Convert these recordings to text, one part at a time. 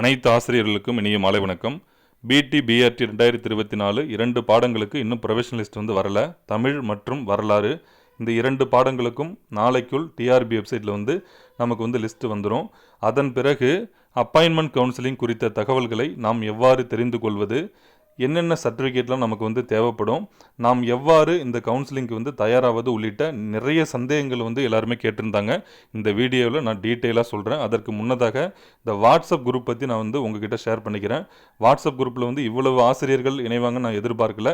அனைத்து ஆசிரியர்களுக்கும் இனிய மாலை வணக்கம். பிடி பிஆர்டி ரெண்டாயிரத்தி இருபத்தி நாலு இரண்டு பாடங்களுக்கு இன்னும் ப்ரொஃபஷனலிஸ்ட் வந்து வரல. தமிழ் மற்றும் வரலாறு. இந்த இரண்டு பாடங்களுக்கும் நாளைக்குள் டிஆர்பி வெப்சைட்டில் வந்து நமக்கு வந்து லிஸ்ட்டு வந்துடும் அதன் பிறகு அப்பாயின்மெண்ட் கவுன்சிலிங் குறித்த தகவல்களை நாம் எவ்வாறு தெரிந்து கொள்வது? என்னென்ன சர்டிஃபிகேட்லாம் நமக்கு வந்து தேவைப்படும் நாம் எவ்வாறு இந்த கவுன்சிலிங்க்கு வந்து தயாராவது உள்ளிட்ட நிறைய சந்தேகங்கள் வந்து எல்லாருமே கேட்டிருந்தாங்க. இந்த வீடியோவில் நான் டீட்டெயிலாக சொல்கிறேன் அதற்கு முன்னதாக இந்த வாட்ஸ்அப் குரூப் பற்றி நான் வந்து உங்ககிட்ட ஷேர் பண்ணிக்கிறேன். வாட்ஸ்அப் குரூப்பில் வந்து இவ்வளவு ஆசிரியர்கள் இணைவாங்க நான் எதிர்பார்க்கல.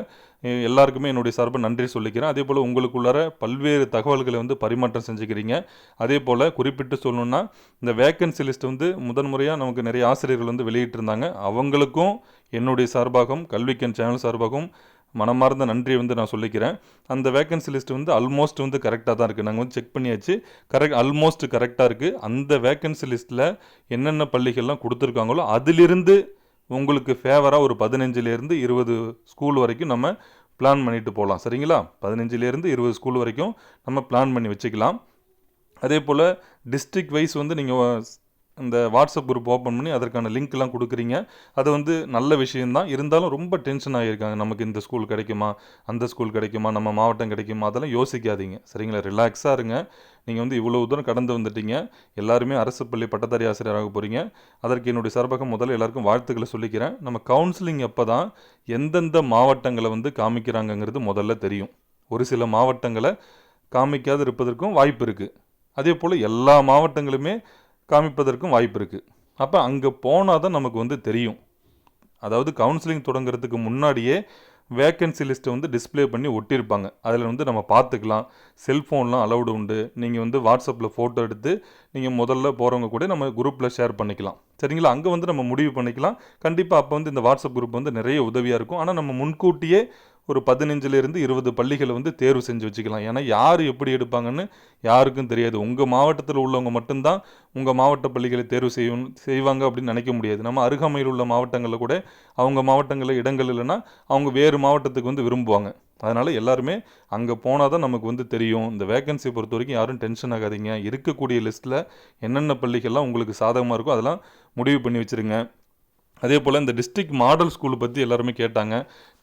எல்லாருக்குமே என்னுடைய சார்பாக நன்றி சொல்லிக்கிறேன். அதே போல் உங்களுக்குள்ளார பல்வேறு தகவல்களை வந்து பரிமாற்றம் செஞ்சுக்கிறீங்க. அதே போல் குறிப்பிட்டு சொல்லணும்னா இந்த வேக்கன்சி லிஸ்ட் வந்து முதன் முறையாக நமக்கு நிறைய ஆசிரியர்கள் வந்து வெளியிட்டிருந்தாங்க. அவங்களுக்கும் என்னுடைய சார்பாகவும் கல்விக்கன் சேனல் சார்பாகவும் மனமார்ந்த நன்றியை வந்து நான் சொல்லிக்கிறேன். அந்த வேக்கன்சி லிஸ்ட் வந்து ஆல்மோஸ்ட் வந்து கரெக்டாக தான் இருக்குது நாங்கள் வந்து செக் பண்ணியாச்சு. கரெக்ட் ஆல்மோஸ்ட் கரெக்டாக இருக்குது அந்த வேக்கன்சி லிஸ்ட்டில் என்னென்ன பள்ளிகள்லாம் கொடுத்துருக்காங்களோ அதிலிருந்து உங்களுக்கு ஃபேவராக ஒரு பதினஞ்சுலேருந்து இருபது ஸ்கூல் வரைக்கும் நம்ம பிளான் பண்ணிட்டு போகலாம். சரிங்களா? பதினஞ்சுலேருந்து இருபது ஸ்கூல் வரைக்கும் நம்ம பிளான் பண்ணி வச்சுக்கலாம். அதே போல் டிஸ்ட்ரிக்ட் வைஸ் வந்து நீங்கள் இந்த வாட்ஸ்அப் குரூப் ஓப்பன் பண்ணி அதற்கான லிங்க்லாம் கொடுக்குறீங்க. அது வந்து நல்ல விஷயந்தான் இருந்தாலும் ரொம்ப டென்ஷன் ஆகியிருக்காங்க. நமக்கு இந்த ஸ்கூல் கிடைக்குமா? அந்த ஸ்கூல் கிடைக்குமா? நம்ம மாவட்டம் கிடைக்குமா? அதெல்லாம் யோசிக்காதீங்க. சரிங்களா? ரிலாக்ஸாக இருங்க. நீங்கள் வந்து இவ்வளோ தூரம் கடந்து வந்துட்டீங்க. எல்லாருமே அரசு பள்ளி பட்டதாரி ஆசிரியராக போகிறீங்க அதற்கு என்னுடைய சார்பாக முதல்ல எல்லாருக்கும் வாழ்த்துக்களை சொல்லிக்கிறேன். நம்ம கவுன்சிலிங் அப்போ தான் எந்தெந்த மாவட்டங்களை வந்து காமிக்கிறாங்கங்கிறது முதல்ல தெரியும். ஒரு சில மாவட்டங்களை காமிக்காது இருப்பதற்கும் வாய்ப்பு இருக்குது அதே போல் எல்லா மாவட்டங்களுமே காமிப்பதற்கும் வாய்ப்பு இருக்குது அப்போ அங்கே போனால் தான் நமக்கு வந்து தெரியும். அதாவது கவுன்சிலிங் தொடங்குறதுக்கு முன்னாடியே வேக்கன்சி லிஸ்ட்டை வந்து டிஸ்ப்ளே பண்ணி ஒட்டியிருப்பாங்க. அதில் வந்து நம்ம பார்த்துக்கலாம். செல்ஃபோன்லாம் அலௌடு உண்டு. நீங்கள் வந்து வாட்ஸ்அப்பில் ஃபோட்டோ எடுத்து நீங்கள் முதல்ல போகிறவங்க கூட நம்ம குரூப்பில் ஷேர் பண்ணிக்கலாம். சரிங்களா? அங்கே வந்து நம்ம முடிவு பண்ணிக்கலாம். கண்டிப்பாக அப்போ வந்து இந்த வாட்ஸ்அப் குரூப் வந்து நிறைய உதவியாக இருக்கும். ஆனால் நம்ம முன்கூட்டியே ஒரு பதினஞ்சுலேருந்து இருபது பள்ளிகளை வந்து தேர்வு செஞ்சு வச்சுக்கலாம். ஏன்னா யார் எப்படி எடுப்பாங்கன்னு யாருக்கும் தெரியாது. உங்கள் மாவட்டத்தில் உள்ளவங்க மட்டும்தான் உங்கள் மாவட்ட பள்ளிகளை தேர்வு செய்யும் செய்வாங்க அப்படின்னு நினைக்க முடியாது. நம்ம அருகாமையில் உள்ள மாவட்டங்களில் கூட அவங்க மாவட்டங்களில் இடங்கள் இல்லைன்னா அவங்க வேறு மாவட்டத்துக்கு வந்து விரும்புவாங்க. அதனால் எல்லாருமே அங்கே போனால் தான் நமக்கு வந்து தெரியும். இந்த வேகன்சி பொறுத்த வரைக்கும் யாரும் டென்ஷன் ஆகாதீங்க. இருக்கக்கூடிய லிஸ்ட்டில் என்னென்ன பள்ளிகள்லாம் உங்களுக்கு சாதகமாக இருக்கோ அதெல்லாம் முடிவு பண்ணி வச்சுருங்க. அதே போல் இந்த டிஸ்ட்ரிக்ட் மாடல் ஸ்கூல் பற்றி எல்லாருமே கேட்டாங்க.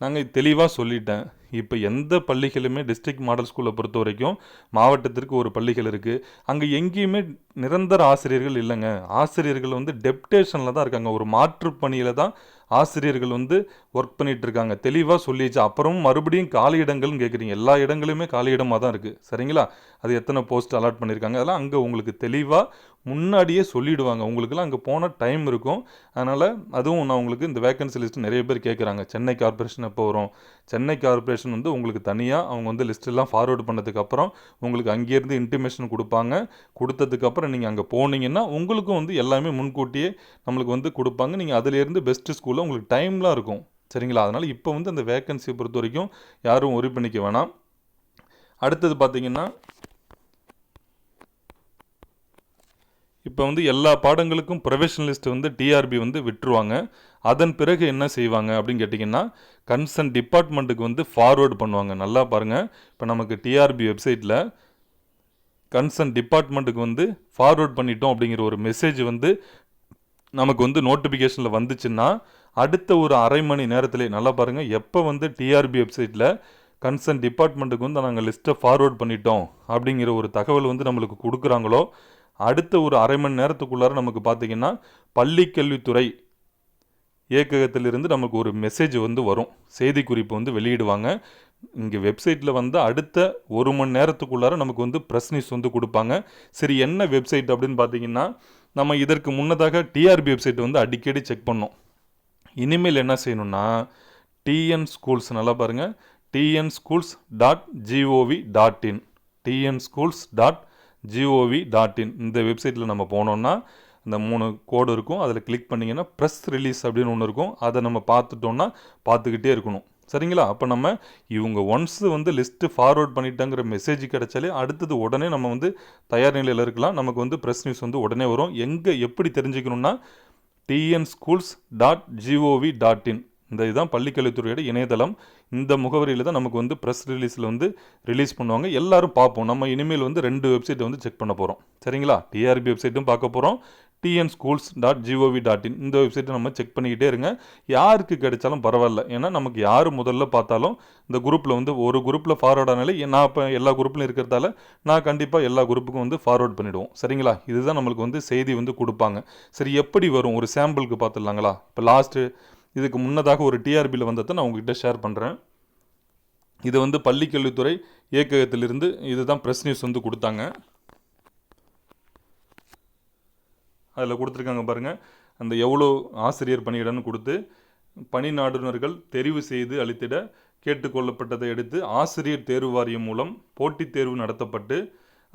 நாங்கள் தெளிவாக சொல்லிட்டேன். இப்போ எந்த பள்ளிகளுமே டிஸ்ட்ரிக்ட் மாடல் ஸ்கூலை பொறுத்த வரைக்கும் மாவட்டத்திற்கு ஒரு பள்ளிகள் இருக்குது அங்கே எங்கேயுமே நிரந்தர ஆசிரியர்கள் இல்லைங்க. ஆசிரியர்கள் வந்து டெப்டேஷனில் தான் இருக்காங்க. ஒரு மாற்று பணியில் தான் ஆசிரியர்கள் வந்து ஒர்க் பண்ணிகிட்டு இருக்காங்க. தெளிவாக சொல்லிடுச்சு அப்புறம் மறுபடியும் காலி இடங்கள்னு கேட்குறீங்க எல்லா இடங்களுமே காலி இடமாக தான் இருக்குது சரிங்களா? அது எத்தனை போஸ்ட் அலாட் பண்ணியிருக்காங்க அதெல்லாம் அங்கே உங்களுக்கு தெளிவாக முன்னாடியே சொல்லிவிடுவாங்க உங்களுக்குலாம் அங்கே போன டைம் இருக்கும். அதனால் அதுவும் நான் உங்களுக்கு இந்த வேக்கன்சி லிஸ்ட் நிறைய பேர் கேட்குறாங்க சென்னை கார்பரேஷன் எப்போ வரும்? சென்னை கார்பரேஷன் வந்து உங்களுக்கு தனியாக அவங்க வந்து லிஸ்ட்டெல்லாம் எல்லாம் பண்ணதுக்கப்புறம் உங்களுக்கு அங்கேருந்து இன்டிமேஷன் கொடுப்பாங்க. கொடுத்ததுக்கப்புறம் நீங்கள் அங்கே போனீங்கன்னா உங்களுக்கும் வந்து எல்லாமே முன்கூட்டியே நம்மளுக்கு வந்து கொடுப்பாங்க. நீங்கள் அதுலேருந்து பெஸ்ட்டு ஸ்கூலில் உங்களுக்கு டைம்லாம் இருக்கும். சரிங்களா? அதனால் இப்போ வந்து அந்த வேக்கன்சியை பொறுத்த வரைக்கும் யாரும் ஒரி பண்ணிக்க வேணாம். அடுத்தது பார்த்தீங்கன்னா இப்போ வந்து எல்லா பாடங்களுக்கும் ப்ரொஃபஷனலிஸ்ட் வந்து டிஆர்பி வந்து விட்டுருவாங்க. அதன் பிறகு என்ன செய்வாங்க அப்படின்னு கேட்டிங்கன்னா கன்சர்ன் டிபார்ட்மெண்ட்டுக்கு வந்து ஃபார்வேர்டு பண்ணுவாங்க. நல்லா பாருங்கள் இப்போ நமக்கு டிஆர்பி வெப்சைட்டில் கன்சர்ன் டிபார்ட்மெண்ட்டுக்கு வந்து ஃபார்வேர்ட் பண்ணிட்டோம் அப்படிங்கிற ஒரு மெசேஜ் வந்து நமக்கு வந்து நோட்டிஃபிகேஷனில் வந்துச்சுன்னா அடுத்த ஒரு அரை மணி நேரத்திலே நல்லா பாருங்கள் எப்போ வந்து டிஆர்பி வெப்சைட்டில் கன்சர்ன் டிபார்ட்மெண்ட்டுக்கு வந்து நாங்கள் லிஸ்ட்டை ஃபார்வேர்ட் பண்ணிட்டோம் அப்படிங்கிற ஒரு தகவல் வந்து நம்மளுக்கு கொடுக்குறாங்களோ அடுத்த ஒரு அரை மணி நேரத்துக்குள்ளார நமக்கு பார்த்தீங்கன்னா பள்ளிக்கல்வித்துறை இயக்ககத்திலிருந்து நமக்கு ஒரு மெசேஜ் வந்து வரும். செய்திக்குறிப்பு வந்து வெளியிடுவாங்க. இங்கே வெப்சைட்டில் வந்து அடுத்த ஒரு மணி நேரத்துக்குள்ளார நமக்கு வந்து ப்ரெஸ் நியூஸ் வந்து கொடுப்பாங்க. சரி என்ன வெப்சைட் அப்படின்னு பார்த்தீங்கன்னா நம்ம இதற்கு முன்னதாக டிஆர்பி வெப்சைட் வந்து அடிக்கடி செக் பண்ணோம். இனிமேல் என்ன செய்யணும்னா டிஎன் ஸ்கூல்ஸ் நல்லா பாருங்கள் TN schools dot gov dot in TN schools dot gov dot in இந்த வெப்சைட்டில் நம்ம போனோம்னா இந்த மூணு கோடு இருக்கும். அதில் கிளிக் பண்ணிங்கன்னா ப்ரெஸ் ரிலீஸ் அப்படின்னு ஒன்று இருக்கும். அதை நம்ம பார்த்துட்டோம்னா பார்த்துக்கிட்டே இருக்கணும். சரிங்களா? அப்போ நம்ம இவங்க ஒன்ஸ் வந்து லிஸ்ட்டு ஃபார்வர்ட் பண்ணிட்டாங்கிற மெசேஜ் கிடைச்சாலே அடுத்தது உடனே நம்ம வந்து தயார் நிலையில் இருக்கலாம். நமக்கு வந்து ப்ரெஸ் நியூஸ் வந்து உடனே வரும். எங்கே எப்படி தெரிஞ்சுக்கணுன்னா TN schools dot gov dot in இந்த இதுதான் பள்ளிக்கல்வித்துறையோட இணையதளம். இந்த முகவரியில் தான் நமக்கு வந்து ப்ரெஸ் ரிலீஸில் வந்து ரிலீஸ் பண்ணுவாங்க. எல்லாரும் பார்ப்போம். நம்ம இனிமேல் வந்து ரெண்டு வெப்சைட்டை வந்து செக் பண்ண போகிறோம் சரிங்களா? டிஆர்பி வெப்சைட்டும் பார்க்க போகிறோம் TN schools dot gov dot in இந்த வெப்சைட்டை நம்ம செக் பண்ணிக்கிட்டே இருங்க. யாருக்கு கிடைச்சாலும் பரவாயில்ல. ஏன்னா நமக்கு யார் முதல்ல பார்த்தாலும் இந்த குரூப்பில் வந்து ஒரு குரூப்பில் ஃபார்வர்ட் ஆனாலே நான் இப்போ எல்லா குரூப்லையும் இருக்கிறதால நான் கண்டிப்பாக எல்லா குரூப்புக்கும் வந்து ஃபார்வர்ட் பண்ணிவிடுவோம் சரிங்களா? இதுதான் நம்மளுக்கு வந்து செய்தி வந்து கொடுப்பாங்க. சரி எப்படி வரும்? ஒரு சாம்பிளுக்கு பார்த்துடலாங்களா? இப்போ லாஸ்ட்டு இதுக்கு முன்னதாக ஒரு டிஆர்பியில் வந்ததை நான் உங்ககிட்ட ஷேர் பண்ணுறேன் இது வந்து பள்ளிக்கல்வித்துறை இயக்ககத்திலிருந்து இதுதான் ப்ரெஸ் நியூஸ் வந்து கொடுத்தாங்க. அதில் கொடுத்துருக்காங்க பாருங்கள் அந்த எவ்வளோ ஆசிரியர் பணியிடம்னு கொடுத்து பணி நாடுனர்கள் தெரிவு செய்து அளித்திட கேட்டுக்கொள்ளப்பட்டதை எடுத்து ஆசிரியர் தேர்வு வாரியம் மூலம் போட்டித் தேர்வு நடத்தப்பட்டு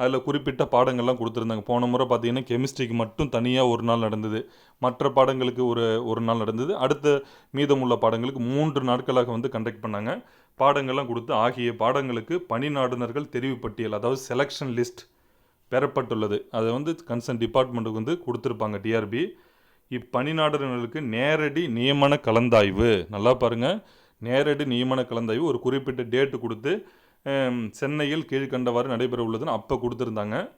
அதில் குறிப்பிட்ட பாடங்கள்லாம் கொடுத்துருந்தாங்க. போன முறை பார்த்தீங்கன்னா கெமிஸ்ட்ரிக்கு மட்டும் தனியாக ஒரு நாள் நடந்தது. மற்ற பாடங்களுக்கு ஒரு ஒரு நாள் நடந்தது. அடுத்த மீதமுள்ள பாடங்களுக்கு மூன்று நாட்களாக வந்து கண்டக்ட் பண்ணாங்க. பாடங்கள்லாம் கொடுத்து ஆகிய பாடங்களுக்கு பணி நாடுனர்கள் தெரிவு பட்டியல் அதாவது செலெக்ஷன் லிஸ்ட் பெறப்பட்டுள்ளது. அதை வந்து கன்சர்ன் டிபார்ட்மெண்ட்டுக்கு வந்து கொடுத்துருப்பாங்க டிஆர்பி இப்பணிநாடுனர்களுக்கு நேரடி நியமன கலந்தாய்வு. நல்லா பாருங்கள் நேரடி நியமன கலந்தாய்வு ஒரு குறிப்பிட்ட டேட்டு கொடுத்து சென்னையில் கீழ்கண்டவாறு நடைபெற உள்ளதுன்னு அப்போ கொடுத்துருந்தாங்க.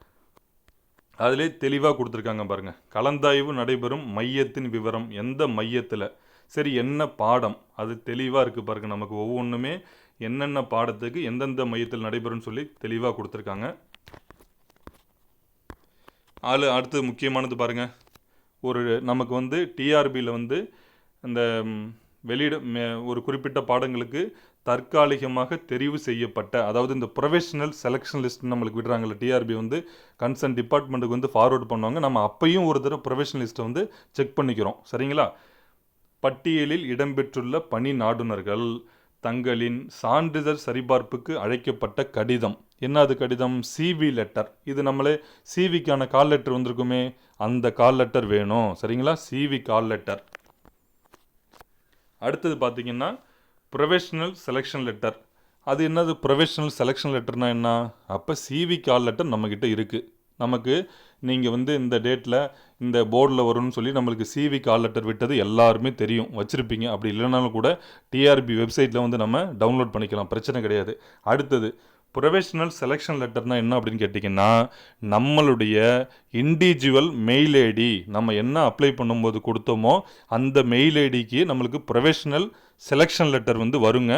அதிலே தெளிவாக கொடுத்துருக்காங்க பாருங்கள் கலந்தாய்வு நடைபெறும் மையத்தின் விவரம் எந்த மையத்தில்? சரி என்ன பாடம்? அது தெளிவாக இருக்குது பாருங்கள் நமக்கு ஒவ்வொன்றுமே என்னென்ன பாடத்துக்கு எந்தெந்த மையத்தில் நடைபெறும்னு சொல்லி தெளிவாக கொடுத்துருக்காங்க. ஆளு அடுத்து முக்கியமானது பாருங்கள் ஒரு நமக்கு வந்து டிஆர்பியில் வந்து இந்த வெளியிட மே- ஒரு குறிப்பிட்ட பாடங்களுக்கு தற்காலிகமாக தெரிவு செய்யப்பட்ட அதாவது இந்த ப்ரொஃபஷனல் செலெக்ஷன் லிஸ்ட் நம்மளுக்கு விடுறாங்கல்ல டிஆர்பி வந்து கன்சர்ன் டிபார்ட்மெண்ட்டுக்கு வந்து ஃபார்வர்ட் பண்ணுவாங்க. நம்ம அப்பையும் ஒரு தடவை ப்ரொஃபஷனல் லிஸ்ட்டை வந்து செக் பண்ணிக்கிறோம். சரிங்களா? பட்டியலில் இடம்பெற்றுள்ள பணி நாடுனர்கள் தங்களின் சான்றிதழ் சரிபார்ப்புக்கு அழைக்கப்பட்ட கடிதம். என்ன அது கடிதம்? சிவி லெட்டர் இது நம்மளே சிவிக்கான கால் லெட்டர் வந்திருக்குமே அந்த கால் லெட்டர் வேணும். சரிங்களா? சிவி கால் லெட்டர் அடுத்தது பார்த்தீங்கன்னா ப்ரொஃபஷனல் செலெக்ஷன் லெட்டர் அது என்னது ப்ரொஃபஷனல் செலெக்ஷன் லெட்டர்னா என்ன? அப்போ சிவி கால் லெட்டர் நம்மக்கிட்ட இருக்குது நமக்கு நீங்கள் வந்து இந்த டேட்டில் இந்த போர்டில் வரும்னு சொல்லி நம்மளுக்கு சிவி கால் லெட்டர் விட்டது எல்லாருமே தெரியும். வச்சுருப்பீங்க. அப்படி இல்லைனாலும் கூட டிஆர்பி வெப்சைட்டில் வந்து நம்ம டவுன்லோட் பண்ணிக்கலாம். பிரச்சனை கிடையாது. அடுத்தது ப்ரொஃபஷனல் செலெக்ஷன் லெட்டர்னால் என்ன அப்படின்னு கேட்டிங்கன்னா நம்மளுடைய இண்டிவிஜுவல் மெயில் ஐடி நம்ம என்ன அப்ளை பண்ணும்போது கொடுத்தோமோ அந்த மெயில் ஐடிக்கு நம்மளுக்கு ப்ரொஃபஷனல் செலெக்ஷன் லெட்டர் வந்து வருங்க.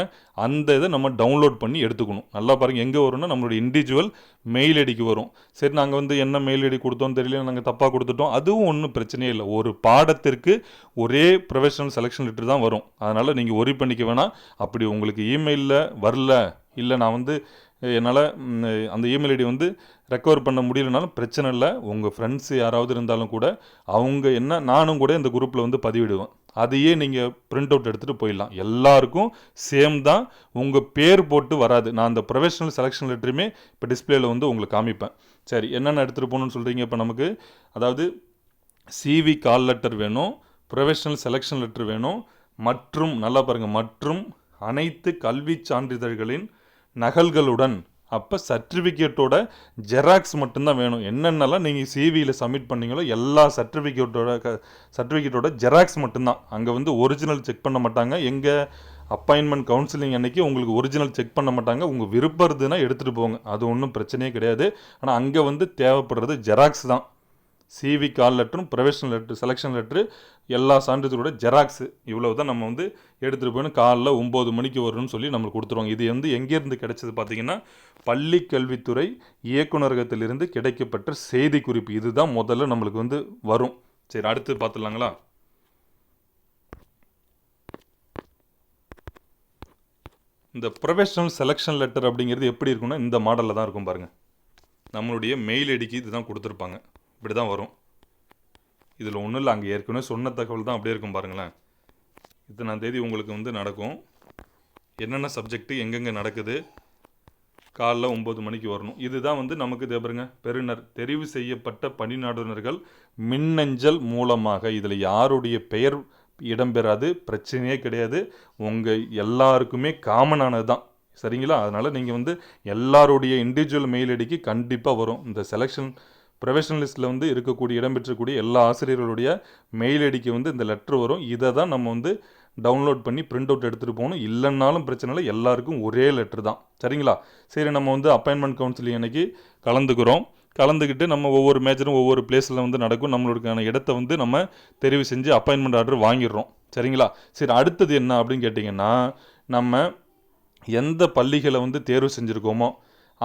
அந்த இதை நம்ம டவுன்லோட் பண்ணி எடுத்துக்கணும். நல்லா பாருங்கள் எங்கே வரும்னா நம்மளுடைய இண்டிவிஜுவல் மெயில் ஐடிக்கு வரும். சரி நாங்கள் வந்து என்ன மெயில் ஐடி கொடுத்தோம்னு தெரியல நாங்கள் தப்பாக கொடுத்துட்டோம் அதுவும் ஒன்றும் பிரச்சனையே இல்லை. ஒரு பாடத்திற்கு ஒரே ப்ரொஃபஷனல் செலெக்ஷன் லெட்டர் தான் வரும். அதனால் நீங்கள் ஒரி பண்ணிக்க வேணாம். அப்படி உங்களுக்கு இமெயிலில் வரல இல்லை நான் வந்து என்னால் அந்த இமெயில் ஐடி வந்து ரெக்கவர் பண்ண முடியலனாலும் பிரச்சனை இல்லை. உங்கள் ஃப்ரெண்ட்ஸ் யாராவது இருந்தாலும் கூட அவங்க என்ன நானும் கூட இந்த குரூப்பில் வந்து பதிவிடுவேன். அதையே நீங்கள் பிரிண்ட் அவுட் எடுத்துகிட்டு போயிடலாம். எல்லாருக்கும் சேம் தான். உங்கள் பேர் போட்டு வராது. நான் அந்த ப்ரொஃபஷனல் செலெக்ஷன் லெட்டருமே இப்போ டிஸ்பிளேயில் வந்து உங்களுக்கு காமிப்பேன். சரி என்னென்ன எடுத்துகிட்டு போகணும்னு சொல்கிறீங்க இப்போ நமக்கு? அதாவது சிவி கால் லெட்டர் வேணும் ப்ரொஃபஷனல் செலெக்ஷன் லெட்டர் வேணும் மற்றும் நல்லா பாருங்கள் மற்றும் அனைத்து கல்வி சான்றிதழ்களின் நகல்களுடன். அப்போ சர்டிஃபிகேட்டோட ஜெராக்ஸ் மட்டும்தான் வேணும். என்னென்னலாம் நீங்கள் சிவியில் சப்மிட் பண்ணீங்களோ எல்லா சர்டிஃபிகேட்டோட க சர்டிஃபிகேட்டோட ஜெராக்ஸ் மட்டும்தான். அங்கே வந்து ஒரிஜினல் செக் பண்ண மாட்டாங்க. எங்கள் அப்பாயின்மெண்ட் கவுன்சிலிங் அன்னைக்கு உங்களுக்கு ஒரிஜினல் செக் பண்ண மாட்டாங்க. உங்கள் விருப்பம் இருந்ததுன்னா எடுத்துகிட்டு போங்க. அது ஒன்றும் பிரச்சனையே கிடையாது. ஆனால் அங்கே வந்து தேவைப்படுறது ஜெராக்ஸ் தான். சிவி கால் லெட்டரும் ப்ரொஃபஷனல் லெட்ரு செலெக்ஷன் லெட்ரு எல்லா சான்றிதழோட ஜெராக்ஸு இவ்வளோ தான் நம்ம வந்து எடுத்துகிட்டு போயின்னு காலைல ஒம்பது மணிக்கு வரணும்னு சொல்லி நம்மளுக்கு கொடுத்துருவாங்க. இது வந்து எங்கேருந்து கிடைச்சது பார்த்தீங்கன்னா பள்ளி கல்வித்துறை இயக்குநரகத்திலிருந்து கிடைக்கப்பட்ட செய்தி குறிப்பு இதுதான் முதல்ல நம்மளுக்கு வந்து வரும். சரி அடுத்து பார்த்துடலாங்களா? இந்த ப்ரொஃபஷனல் செலெக்ஷன் லெட்டர் அப்படிங்கிறது எப்படி இருக்கும்னா இந்த மாடலில் தான் இருக்கும் பாருங்கள் நம்மளுடைய மெயில் ஐடிக்கு இதுதான் கொடுத்துருப்பாங்க. இப்படி தான் வரும். இதில் ஒன்றும் இல்லை அங்கே ஏற்கனவே சொன்ன தகவல் தான் அப்படியே இருக்கும் பாருங்களேன். இத்தனாம் தேதி உங்களுக்கு வந்து நடக்கும். என்னென்ன சப்ஜெக்ட்டு எங்கெங்கே நடக்குது? காலைல ஒம்பது மணிக்கு வரணும். இதுதான் வந்து நமக்கு இதே பாருங்க பெறுநர் தெரிவு செய்யப்பட்ட பணிநாடுனர்கள் மின்னஞ்சல் மூலமாக. இதில் யாருடைய பெயர் இடம்பெறாது பிரச்சனையே கிடையாது. உங்கள் எல்லாருக்குமே காமனானது தான். சரிங்களா? அதனால் நீங்கள் வந்து எல்லாருடைய இண்டிவிஜுவல் மெயில் ஐடிக்கு கண்டிப்பாக வரும். இந்த செலெக்ஷன் ப்ரொஃபஷனலிஸ்ட்டில் வந்து இருக்கக்கூடிய இடம்பெற்றக்கூடிய எல்லா ஆசிரியர்களுடைய மெயில் ஐடிக்கு வந்து இந்த லெட்ரு வரும். இதை தான் நம்ம வந்து டவுன்லோட் பண்ணி பிரிண்ட் அவுட் எடுத்துகிட்டு போகணும். இல்லைன்னாலும் பிரச்சனை இல்லை. எல்லாருக்கும் ஒரே லெட்ரு தான். சரிங்களா? சரி நம்ம வந்து அப்பாயின்மெண்ட் கவுன்சிலிங் அன்னைக்கு கலந்துக்கிறோம். கலந்துக்கிட்டு நம்ம ஒவ்வொரு மேட்சரும் ஒவ்வொரு பிளேஸில் வந்து நடக்கும். நம்மளுக்கான இடத்த வந்து நம்ம தெரிவு செஞ்சு அப்பாயின்மெண்ட் ஆர்டர் வாங்கிடுறோம். சரிங்களா? சரி அடுத்தது என்ன அப்படின்னு கேட்டிங்கன்னா நம்ம எந்த பள்ளிகளை வந்து தேர்வு செஞ்சுருக்கோமோ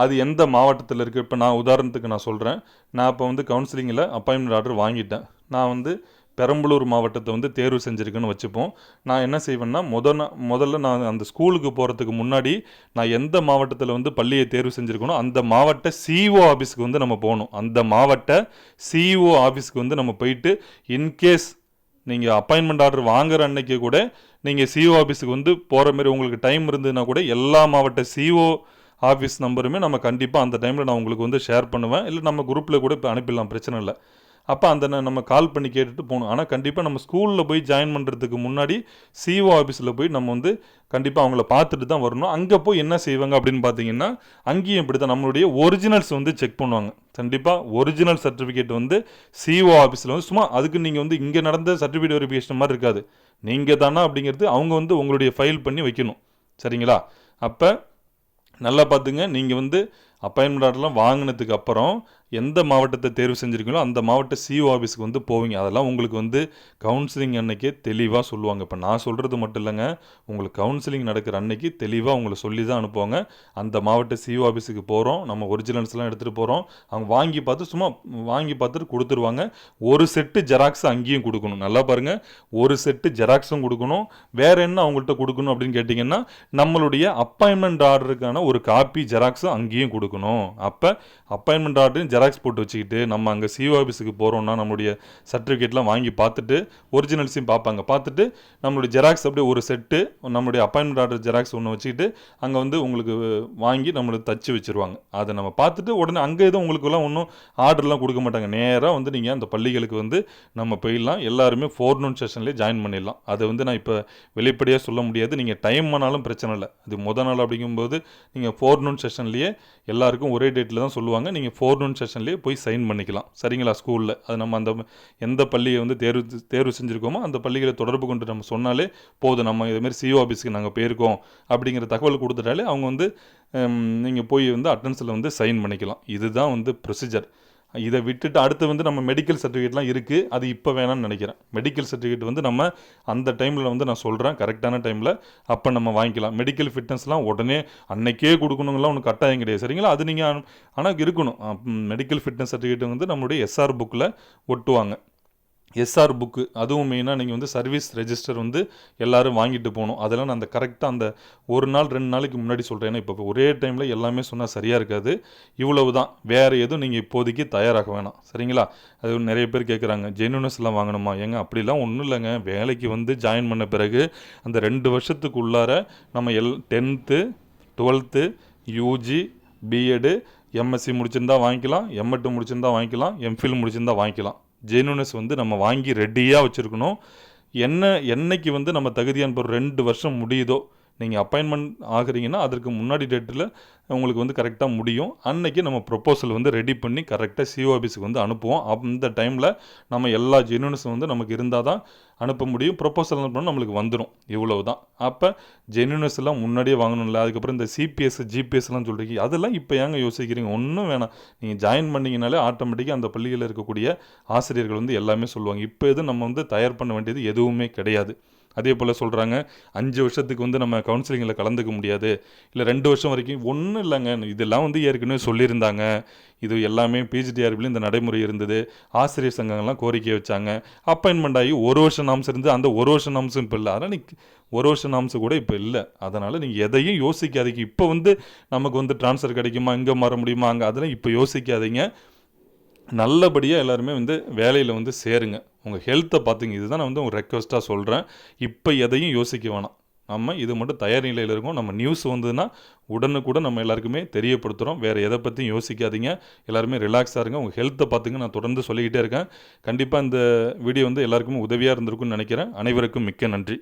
அது எந்த மாவட்டத்தில் இருக்குது இப்போ நான் உதாரணத்துக்கு நான் சொல்கிறேன் நான் இப்போ வந்து கவுன்சிலிங்கில் அப்பாயின்மெண்ட் ஆர்டர் வாங்கிட்டேன். நான் வந்து பெரம்பலூர் மாவட்டத்தை வந்து தேர்வு செஞ்சுருக்குன்னு வச்சுப்போம். நான் என்ன செய்வேன்னா முத முதல்ல நான் அந்த ஸ்கூலுக்கு போகிறதுக்கு முன்னாடி நான் எந்த மாவட்டத்தில் வந்து பள்ளியை தேர்வு செஞ்சுருக்கணும் அந்த மாவட்ட சிஓ ஆஃபீஸுக்கு வந்து நம்ம போகணும். அந்த மாவட்ட சிஇஓ ஆஃபீஸுக்கு வந்து நம்ம போயிட்டு இன்கேஸ் நீங்கள் அப்பாயின்மெண்ட் ஆர்டர் வாங்குற அன்னைக்கு கூட நீங்கள் சிஓ ஆஃபீஸுக்கு வந்து போகிற மாதிரி உங்களுக்கு டைம் இருந்ததுன்னா கூட எல்லா மாவட்ட சிஓ ஆஃபீஸ் நம்பருமே நம்ம கண்டிப்பாக அந்த டைமில் நான் உங்களுக்கு வந்து ஷேர் பண்ணுவேன். இல்லை நம்ம குரூப்பில் கூட இப்போ அனுப்பிடலாம் பிரச்சனை இல்லை. அப்போ அந்த ந- நம்ம கால் பண்ணி கேட்டுட்டு போகணும். ஆனால் கண்டிப்பாக நம்ம ஸ்கூலில் போய் ஜாயின் பண்ணுறதுக்கு முன்னாடி சிஓ ஆஃபீஸில் போய் நம்ம வந்து கண்டிப்பாக அவங்கள பார்த்துட்டு தான் வரணும். அங்கே போய் என்ன செய்வாங்க அப்படின்னு பார்த்தீங்கன்னா அங்கேயும் இப்படி தான் நம்மளுடைய ஒரிஜினல்ஸ் வந்து செக் பண்ணுவாங்க. கண்டிப்பாக ஒரிஜினல் சர்டிஃபிகேட் வந்து சிஓ ஆஃபீஸில் வந்து சும்மா அதுக்கு நீங்கள் வந்து இங்கே நடந்த சர்டிஃபிகேட் வெரிஃபிகேஷன் மாதிரி இருக்காது. நீங்கள் தானா அப்படிங்கிறது அவங்க வந்து உங்களுடைய ஃபைல் பண்ணி வைக்கணும். சரிங்களா? அப்போ நல்லா பார்த்துங்க. நீங்கள் வந்து அப்பாயின்மெண்ட் ஆர்டர்லாம் வாங்கினதுக்கு அப்புறம் எந்த மாவட்டத்தை தேர்வு செஞ்சுருக்கீங்களோ அந்த மாவட்ட சிஓ ஆஃபீஸுக்கு வந்து போவீங்க. அதெல்லாம் உங்களுக்கு வந்து கவுன்சிலிங் அன்னைக்கே தெளிவாக சொல்லுவாங்க. இப்போ நான் சொல்கிறது மட்டும் இல்லைங்க. உங்களுக்கு கவுன்சிலிங் நடக்கிற அன்னைக்கு தெளிவாக உங்களை சொல்லி தான் அனுப்புவாங்க. அந்த மாவட்ட சிஓ ஆஃபீஸுக்கு போகிறோம் நம்ம ஒரிஜினல்ஸ்லாம் எடுத்துகிட்டு போகிறோம் அவங்க வாங்கி பார்த்து சும்மா வாங்கி பார்த்துட்டு கொடுத்துருவாங்க. ஒரு செட்டு ஜெராக்ஸ் அங்கேயும் கொடுக்கணும். நல்லா பாருங்கள் ஒரு செட்டு ஜெராக்ஸும் கொடுக்கணும். வேற என்ன அவங்கள்ட்ட கொடுக்கணும் அப்படின்னு கேட்டிங்கன்னா நம்மளுடைய அப்பாயின்மெண்ட் ஆர்டருக்கான ஒரு காப்பி ஜெராக்ஸும் அங்கேயும் கொடுக்கணும். அப்போ அப்பாயின்மெண்ட் ஆர்டரையும் ஜெராக்ஸ் போட்டு வச்சுக்கிட்டு நம்ம அங்கே சிஓ ஆஃபீஸுக்கு போகிறோம்னா நம்மளுடைய சர்டிஃபிகேட்லாம் வாங்கி பார்த்துட்டு ஒரிஜினல்ஸையும் பார்ப்பாங்க. பார்த்துட்டு நம்மளுடைய ஜெராக்ஸ் அப்படியே ஒரு செட்டு நம்மளுடைய அப்பாயின்மெண்ட் ஆர்டர் ஜெராக்ஸ் ஒன்று வச்சுக்கிட்டு அங்கே வந்து உங்களுக்கு வாங்கி நம்மளுக்கு தச்சு வச்சுருவாங்க. அதை நம்ம பார்த்துட்டு உடனே அங்கே எதுவும் உங்களுக்குலாம் ஒன்றும் ஆர்டர்லாம் கொடுக்க மாட்டாங்க. நேராக வந்து நீங்கள் அந்த பள்ளிகளுக்கு வந்து நம்ம போயிடலாம். எல்லாருமே ஃபோர் நூன் செஷன்லேயே ஜாயின் பண்ணிடலாம். அதை வந்து நான் இப்போ வெளிப்படையாக சொல்ல முடியாது. நீங்கள் டைம் ஆனாலும் பிரச்சனை இல்லை. அது முத நாள் அப்படிங்கும்போது நீங்கள் ஃபோர் நூன் செஷன்லேயே எல்லாருக்கும் ஒரே டேட்டில் தான் சொல்லுவாங்க. நீங்கள் ஃபோர் நூன் செஷன்லேயே போய் சைன் பண்ணிக்கலாம். சரிங்களா? ஸ்கூலில் அது நம்ம அந்த எந்த பள்ளியை வந்து தேர்வு தேர்வு செஞ்சுருக்கோமோ அந்த பள்ளிகளை தொடர்பு கொண்டு நம்ம சொன்னாலே போதும். நம்ம இதுமாரி சிஓ ஆஃபீஸ்க்கு நாங்கள் போயிருக்கோம் அப்படிங்கிற தகவல் கொடுத்துட்டாலே அவங்க வந்து நீங்கள் போய் வந்து அட்டன்ஸில் வந்து சைன் பண்ணிக்கலாம். இதுதான் வந்து ப்ரொசீஜர் இதை விட்டுட்டு அடுத்து வந்து நம்ம மெடிக்கல் சர்டிஃபிகேட்லாம் இருக்குது அது இப்போ வேணாம்னு நினைக்கிறேன். மெடிக்கல் சர்டிஃபிகேட் வந்து நம்ம அந்த டைமில் வந்து நான் சொல்கிறேன் கரெக்டான டைமில் அப்போ நம்ம வாங்கிக்கலாம். மெடிக்கல் ஃபிட்னஸ்லாம் உடனே அன்னைக்கே கொடுக்கணுங்கலாம் ஒன்றும் கட்டாயம் கிடையாது. சரிங்களா? அது நீங்கள் ஆனால் இருக்கணும். மெடிக்கல் ஃபிட்னஸ் சர்டிஃபிகேட் வந்து நம்மளுடைய எஸ்ஆர் புக்கில் ஒட்டுவாங்க. எஸ்ஆர் புக்கு அதுவும் மெயினாக நீங்கள் வந்து சர்வீஸ் ரெஜிஸ்டர் வந்து எல்லோரும் வாங்கிட்டு போகணும். அதெல்லாம் நான் அந்த கரெக்டாக அந்த ஒரு நாள் ரெண்டு நாளைக்கு முன்னாடி சொல்கிறேன் ஏன்னா இப்போ ஒரே டைமில் எல்லாமே சொன்னால் சரியாக இருக்காது. இவ்வளவு தான் வேறு எதுவும் நீங்கள் இப்போதைக்கு தயாராக வேணாம். சரிங்களா? அது நிறைய பேர் கேட்குறாங்க ஜென்யூனஸ்லாம் வாங்கணுமா? ஏங்க அப்படிலாம் ஒன்றும் இல்லைங்க. வேலைக்கு வந்து ஜாயின் பண்ண பிறகு அந்த ரெண்டு வருஷத்துக்கு உள்ளார நம்ம L tenth twelfth UG BEd MSc முடிச்சிருந்தா வாங்கிக்கலாம். எம்எட்டு முடிச்சிருந்தா வாங்கிக்கலாம். எம்ஃபில் முடிச்சிருந்தா வாங்கிக்கலாம். ஜெனுனஸ் வந்து நம்ம வாங்கி ரெடியாக வச்சுருக்கணும். என்ன என்னைக்கு வந்து நம்ம தகுதியான பொருள் ரெண்டு வருஷம் முடியுதோ நீங்கள் அப்பாயின்மெண்ட் ஆகுறீங்கன்னா அதற்கு முன்னாடி டேட்டில் உங்களுக்கு வந்து கரெக்டாக முடியும். அன்னைக்கு நம்ம ப்ரொப்போசல் வந்து ரெடி பண்ணி கரெக்டாக சிஓ ஆஃபீஸுக்கு வந்து அனுப்புவோம். அந்த டைமில் நம்ம எல்லா ஜெனுனஸும் வந்து நமக்கு இருந்தால் தான் அனுப்ப முடியும். ப்ரொப்போசல் அனுப்பணும் நம்மளுக்கு வந்துடும் இவ்வளவு தான் அப்போ ஜெனுனஸ் எல்லாம் முன்னாடியே வாங்கணும்ல. அதுக்கப்புறம் இந்த சிபிஎஸ் ஜிபிஎஸ்லாம் சொல்கிறீங்க அதெல்லாம் இப்போ ஏங்க யோசிக்கிறீங்க? ஒன்றும் வேணாம். நீங்கள் ஜாயின் பண்ணிங்கனாலே ஆட்டோமேட்டிக்காக அந்த பள்ளிகளில் இருக்கக்கூடிய ஆசிரியர்கள் வந்து எல்லாமே சொல்லுவாங்க. இப்போ எதுவும் நம்ம வந்து தயார் பண்ண வேண்டியது எதுவுமே கிடையாது. அதே போல் சொல்கிறாங்க அஞ்சு வருஷத்துக்கு வந்து நம்ம கவுன்சிலிங்கில் கலந்துக்க முடியாது. இல்லை ரெண்டு வருஷம் வரைக்கும் ஒன்றும் இல்லைங்க. இதெல்லாம் வந்து ஏற்கனவே சொல்லியிருந்தாங்க. இது எல்லாமே பிஜிடிஆர்பிலையும் இந்த நடைமுறை இருந்தது. ஆசிரியர் சங்கங்கள்லாம் கோரிக்கை வச்சாங்க. அப்பாயின்மெண்ட் ஆகி ஒரு வருஷம் நாம்ஸ் இருந்து அந்த ஒரு வருஷம் நாம்ஸும் இப்போ இல்லை. அதனால் நீ ஒரு வருஷம் நாம்ஸு கூட இப்போ இல்லை. அதனால் நீங்கள் எதையும் யோசிக்காதீங்க. இப்போ வந்து நமக்கு வந்து ட்ரான்ஸ்ஃபர் கிடைக்குமா இங்கே மாற முடியுமா அங்கே அதெல்லாம் இப்போ யோசிக்காதீங்க. நல்லபடியாக எல்லாருமே வந்து வேலையில் வந்து சேருங்க. உங்கள் ஹெல்த்தை பார்த்துங்க இதுதான் நான் வந்து உங்கள் ரெக்வஸ்ட்டாக சொல்கிறேன் இப்போ எதையும் யோசிக்க வேணாம். நம்ம இது மட்டும் தயார் நிலையில் இருக்கோம். நம்ம நியூஸ் வந்ததுன்னா உடனுக்குடன் நம்ம எல்லாருக்குமே தெரியப்படுத்துகிறோம் வேறு எதை பற்றியும் யோசிக்காதீங்க. எல்லாருமே ரிலாக்ஸாக இருங்க. உங்கள் ஹெல்த்தை பார்த்துங்க நான் தொடர்ந்து சொல்லிக்கிட்டே இருக்கேன். கண்டிப்பாக இந்த வீடியோ வந்து எல்லாருக்குமே உதவியாக இருந்திருக்கும்னு நினைக்கிறேன். அனைவருக்கும் மிக்க நன்றி.